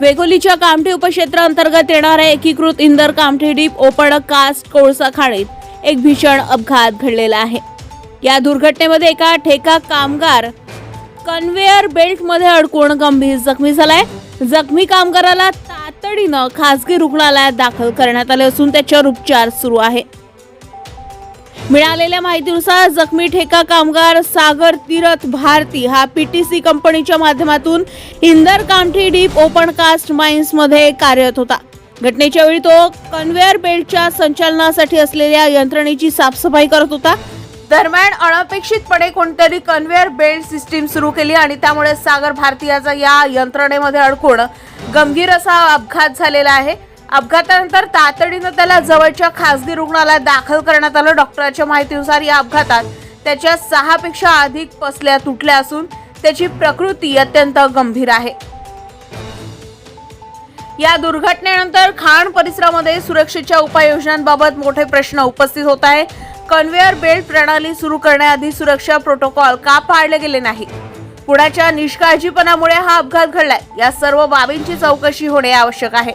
वेगोलीच्या कामठी उपक्षेत्राअंतर्गत येणाऱ्या एकीकृत Inder Kamthi deep open cast कोळसा खाणीत एक भीषण अपघात घडलेला आहे. या दुर्घटनेमध्ये एका ठेका कामगार कन्व्हेअर बेल्टमध्ये अडकून गंभीर जखमी झालाय. जखमी कामगाराला तातडीनं खासगी रुग्णालयात दाखल करण्यात आले असून त्याच्यावर उपचार सुरू आहे. मिळालेल्या माहितीनुसार जखमी ठेका कामगार सागर तीरथ भारती हा पीटीसी कंपनीच्या माध्यमातून Inder Kamthi deep open cast माइन्समध्ये कार्यरत होता. घटनेच्या वेळी तो कन्व्हेअर बेल्टच्या संचालनासाठी असलेल्या यंत्रणेची साफसफाई करत होता. दरम्यान अनपेक्षितपणे कोणतरी कन्व्हेअर बेल्ट सिस्टीम सुरू केली आणि त्यामुळे सागर भारतीयाचा या यंत्रणेमध्ये अडकून गंभीर असा अपघात झालेला आहे. अपघातानंतर तातडीनं त्याला जवळच्या खासगी रुग्णालयात दाखल करण्यात आलं. डॉक्टरांच्या माहितीनुसार या अपघातात त्याच्या सहापेक्षा अधिक पसल्या तुटल्या असून त्याची प्रकृती अत्यंत गंभीर आहे. या दुर्घटनेनंतर खाण परिसरामध्ये सुरक्षेच्या उपाययोजनांबाबत मोठे प्रश्न उपस्थित होत आहे. कन्व्हेअर बेल्ट प्रणाली सुरू करण्याआधी सुरक्षा प्रोटोकॉल का पाळले गेले नाही? पुण्याच्या निष्काळजीपणामुळे हा अपघात घडलाय. या सर्व बाबींची चौकशी होणे आवश्यक आहे.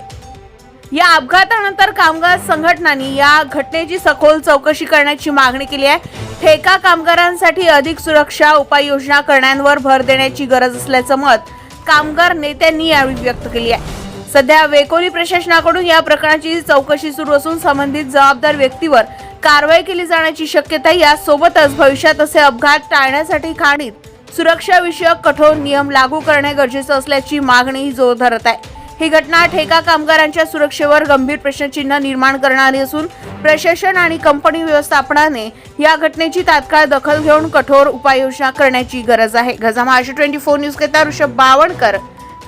या अपघातानंतर कामगार संघटनांनी या घटनेची सखोल चौकशी करण्याची मागणी केली आहे. ठेका कामगारांसाठी अधिक सुरक्षा उपाययोजना करण्यावर भर देण्याची गरज असल्याचं मत कामगार नेत्यांनी यावेळी व्यक्त केली आहे. सध्या वेकोली प्रशासनाकडून या प्रकरणाची चौकशी सुरू असून संबंधित जबाबदार व्यक्तीवर कारवाई केली जाण्याची शक्यता यासोबतच भविष्यात असे अपघात टाळण्यासाठी खाणीत सुरक्षाविषयक कठोर नियम लागू करणे गरजेचं असल्याची मागणी जोर धरत आहे. ही घटना ठेका कामगारांच्या सुरक्षेवर गंभीर प्रश्नचिन्ह निर्माण करणारी असून प्रशासन आणि कंपनी व्यवस्थापनाने या घटनेची तात्काळ दखल घेऊन कठोर उपाययोजना करण्याची गरज आहे. गजा महाराष्ट्र ट्वेंटी फोर न्यूज करता ऋषभ बावणकर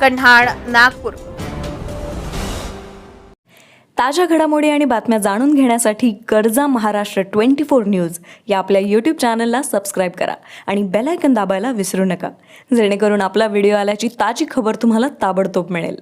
कन्हाड नागपूर. ताज्या घडामोडी आणि बातम्या जाणून घेण्यासाठी गरजा महाराष्ट्र ट्वेंटी फोर न्यूज या आपल्या यूट्यूब चॅनलला सबस्क्राईब करा आणि बेलायकन दाबायला विसरू नका. जेणेकरून आपला व्हिडिओ आल्याची ताजी खबर तुम्हाला ताबडतोब मिळेल.